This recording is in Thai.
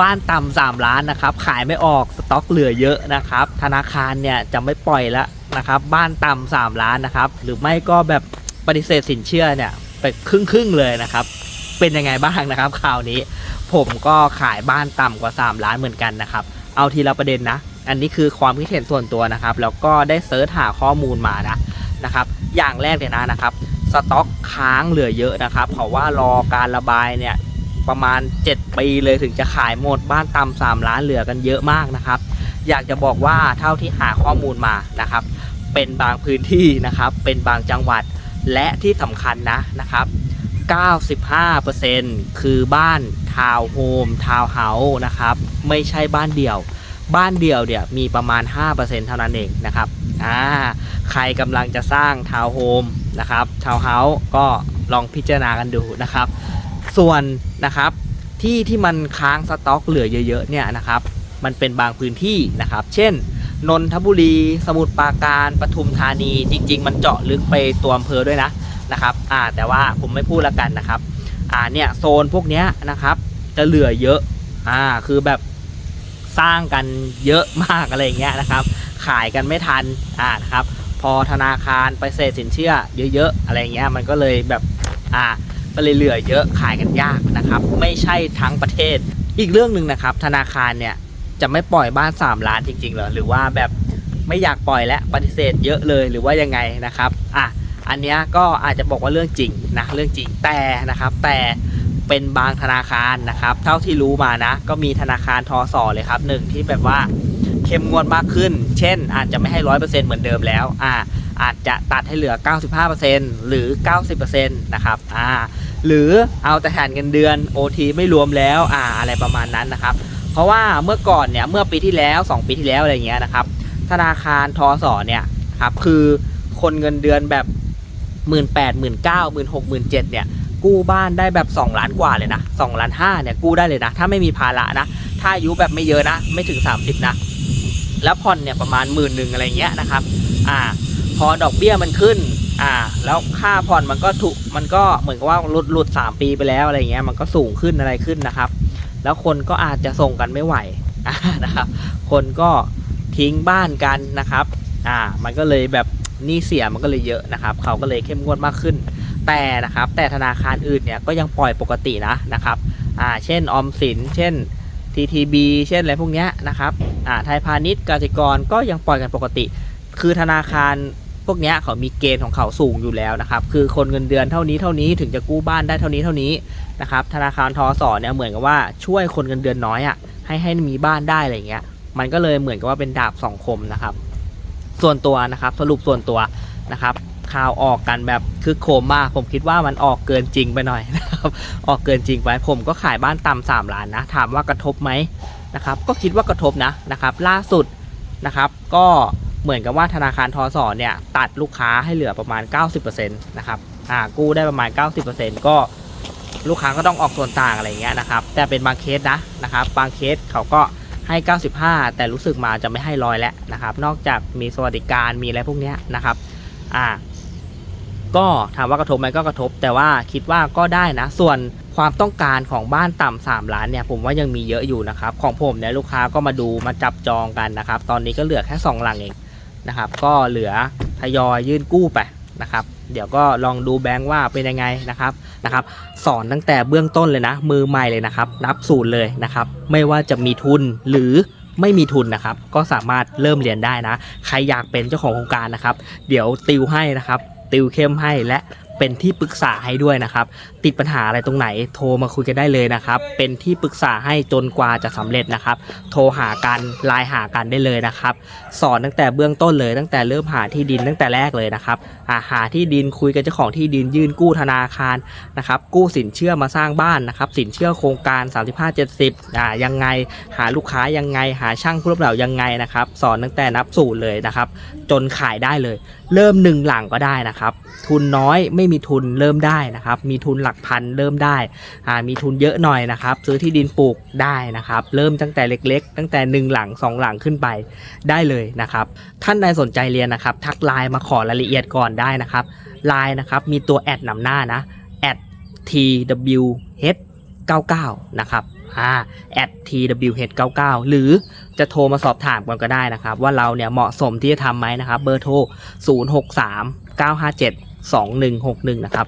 บ้านต่ำสามล้านนะครับ ขายไม่ออกสต็อกเหลือเยอะนะครับ ธนาคารเนี่ยจะไม่ปล่อยแล้วนะครับ บ้านต่ำสามล้านนะครับ หรือไม่ก็แบบปฏิเสธสินเชื่อเนี่ยไปครึ่งครึ่งๆเลยนะครับ เป็นยังไงบ้างนะครับข่าวนี้ ผมก็ขายบ้านต่ำกว่า 3 ล้านเหมือนกันนะครับ เอาทีละประเด็นนะ อันนี้คือความคิดเห็นส่วนตัวนะครับ แล้วก็ได้เซิร์ชหาข้อมูลมานะนะครับ อย่างแรกเลยนะนะครับ สต็อกค้างเหลือเยอะนะครับ เพราะว่ารอการระบายเนี่ย ประมาณ 7 ปีเลยถึงจะขายหมดบ้านตำสามล้านเหลือกันเยอะมากนะครับ อยากจะบอกว่าเท่าที่หาข้อมูลมานะครับ เป็นบางพื้นที่นะครับ เป็นบางจังหวัดและที่สำคัญนะนะครับ 95%คือบ้านทาวน์โฮมทาวน์เฮาส์นะครับ ไม่ใช่บ้านเดี่ยว บ้านเดี่ยวเนี่ยมีประมาณ 5%เท่านั้นเองนะครับอ่าใครกำลังจะสร้างทาวน์โฮมนะครับทาวน์เฮาส์ก็ลองพิจารณากันดูนะครับ ส่วนนะครับที่ที่มันค้างสต็อกเหลือเยอะๆเนี่ยนะครับ มันเป็นบางพื้นที่นะครับ เช่น นนทบุรี สมุทรปราการปทุมธานี จริง ๆ มันเจาะลึกไปตัวอำเภอด้วยนะนะครับอ่าแต่ว่าผมไม่พูดละกันนะครับอ่าเนี่ยโซนพวกเนี้ยนะครับจะเหลือเยอะอ่าคือแบบสร้างกันเยอะมากอะไรเงี้ยนะครับ ขายกันไม่ทันอ่านะครับ พอธนาคารไปเสธสินเชื่อเยอะๆอะไรเงี้ยมันก็เลยแบบอ่า ก็เลยเหลือเยอะขายกันยากนะครับ ไม่ใช่ทั้งประเทศ อีกเรื่องหนึ่งนะครับ ธนาคารเนี่ยจะไม่ปล่อยบ้าน 3 ล้านจริงๆเหรอหรือว่าแบบไม่อยากปล่อยและปฏิเสธเยอะเลยหรือว่ายังไงนะครับอะอันนี้ก็อาจจะบอกว่าเรื่องจริงนะเรื่องจริงแต่นะครับ แต่เป็นบางธนาคารนะครับ เท่าที่รู้มานะ ก็มีธนาคารทอสอเลยครับหนึ่งที่แบบว่าเข้มงวดมากขึ้น เช่น อาจจะไม่ให้ร้อยเปอร์เซ็นต์เหมือนเดิมแล้วอ่าอาจจะตัดให้เหลือ 95%หรือ 90%นะครับอ่า หรือเอาแต่ฐานเงินเดือน OT ไม่รวมแล้วอ่าอะไรประมาณนั้นนะครับ เพราะว่าเมื่อก่อนเนี่ยเมื่อปีที่แล้ว 2 ปีที่แล้วอะไรเงี้ยนะครับธนาคารทอสอเนี่ยครับคือคนเงินเดือนแบบ 1 8 0 0 0 0 9 1 6 0 0 0 7เนี่ยกู้บ้านได้แบบ 2 ล้านกว่าเลยนะ2ล้าน5เนี่ยกู้ได้เลยนะ ถ้าไม่มีภาระนะถ้าอายุแบบไม่เยอะนะ ไม่ถึง 30 นะ แล้วผ่อนเนี่ยประมาณหมื่นหนึ่งอะไรเงี้ยนะครับอ่าพอดอกเบี้ยมันขึ้น อ่า แล้วค่าผ่อนมันก็ถูกมันก็เหมือนกับว่าหลุดหลุดสามปีไปแล้วอะไรเงี้ย มันก็สูงขึ้นอะไรขึ้นนะครับ แล้วคนก็อาจจะส่งกันไม่ไหวนะครับ คนก็ทิ้งบ้านกันนะครับ อ่า มันก็เลยแบบนี้เสียมันก็เลยเยอะนะครับ เขาก็เลยเข้มงวดมากขึ้น แต่นะครับ แต่ธนาคารอื่นเนี่ยก็ยังปล่อยปกตินะนะครับอ่าเช่นออมสิน เช่น TTB เช่นอะไรพวกเนี้ยนะครับอ่าไทยพาณิชย์กสิกรก็ยังปล่อยกันปกติ คือธนาคาร พวกเนี้ยเขามีเกณฑ์ของเขาสูงอยู่แล้วนะครับ คือคนเงินเดือนเท่านี้เท่านี้ถึงจะกู้บ้านได้เท่านี้เท่านี้นะครับ ธนาคารทอสอเนี่ยเหมือนกับว่าช่วยคนเงินเดือนน้อยอะ่ะให้ให้มีบ้านได้อะไรเงี้ย มันก็เลยเหมือนกับว่าเป็นดาบสองคมนะครับ ส่วนตัวนะครับ สรุปส่วนตัวนะครับข่าวออกกันแบบคือโคมมากผมคิดว่ามันออกเกินจริงไปหน่อยนะครับออกเกินจริงไปผมก็ขายบ้านต่ำสามล้านนะ ถามว่ากระทบไหมนะครับ ก็คิดว่ากระทบนะนะครับ ล่าสุดนะครับ ก็ เหมือนกับว่าธนาคารทอสอเนี่ยตัดลูกค้าให้เหลือประมาณ 90%นะครับอ่ากู้ได้ประมาณ 90%ก็ลูกค้าก็ต้องออกส่วนต่างอะไรเงี้ยนะครับ แต่เป็นบางเคสนะนะครับ บางเคสเขาก็ให้ 95 แต่รู้สึกมาจะไม่ให้ร้อยแล้วนะครับ นอกจากมีสวัสดิการมีอะไรพวกเนี้ยนะครับอ่าก็ถามว่ากระทบไหมก็กระทบ แต่ว่าคิดว่าก็ได้นะ ส่วนความต้องการของบ้านต่ำสามล้านเนี่ยผมว่ายังมีเยอะอยู่นะครับ ของผมเนี่ยลูกค้าก็มาดูมาจับจองกันนะครับ ตอนนี้ก็เหลือแค่สองหลังเอง นะครับ ก็เหลือทยอยยื่นกู้ไปนะครับ เดี๋ยวก็ลองดูแบงค์ว่าเป็นยังไงนะครับนะครับ สอนตั้งแต่เบื้องต้นเลยนะ มือใหม่เลยนะครับ นับศูนย์เลยนะครับ ไม่ว่าจะมีทุนหรือไม่มีทุนนะครับ ก็สามารถเริ่มเรียนได้นะ ใครอยากเป็นเจ้าของโครงการนะครับ เดี๋ยวติวให้นะครับ ติวเข้มให้และ เป็นที่ปรึกษาให้ด้วยนะครับ ติดปัญหาอะไรตรงไหนโทรมาคุยกันได้เลยนะครับ เป็นที่ปรึกษาให้จนกว่าจะสำเร็จนะครับ โทรหากันไลน์หากันได้เลยนะครับ สอนตั้งแต่เบื้องต้นเลยตั้งแต่เริ่มหาที่ดินตั้งแต่แรกเลยนะครับาหาที่ดินคุยกับเจ้าของที่ดินยื่นกู้ธนาคารนะครับ กู้สินเชื่อมาสร้างบ้านนะครับ สินเชื่อโครงการ 3570อ่ายังไงหาลูกค้ายังไงหาช่างผู้รับเหมายังไงนะครับ สอนตั้งแต่นับสูตรเลยนะครับ จนขายได้เลย เริ่มหนึ่งหลังก็ได้นะครับ ทุนน้อยไม่มีทุนเริ่มได้นะครับ มีทุนหลักพันเริ่มได้อ่ามีทุนเยอะหน่อยนะครับ ซื้อที่ดินปลูกได้นะครับ เริ่มตั้งแต่เล็ก ๆ ตั้งแต่หนึ่งหลังสองหลังขึ้นไปได้เลยนะครับ ท่านใดสนใจเรียนนะครับ ทักไลน์มาขอรายละเอียดก่อนได้นะครับไลน์นะครับมีตัวแอดนำหน้านะ twh 99นะครับอ่า at twh99 หรือจะโทรมาสอบถามกันก็ได้นะครับ ว่าเราเนี่ยเหมาะสมที่จะทำไหมนะครับ เบอร์โทร 063 957 2161 นะครับ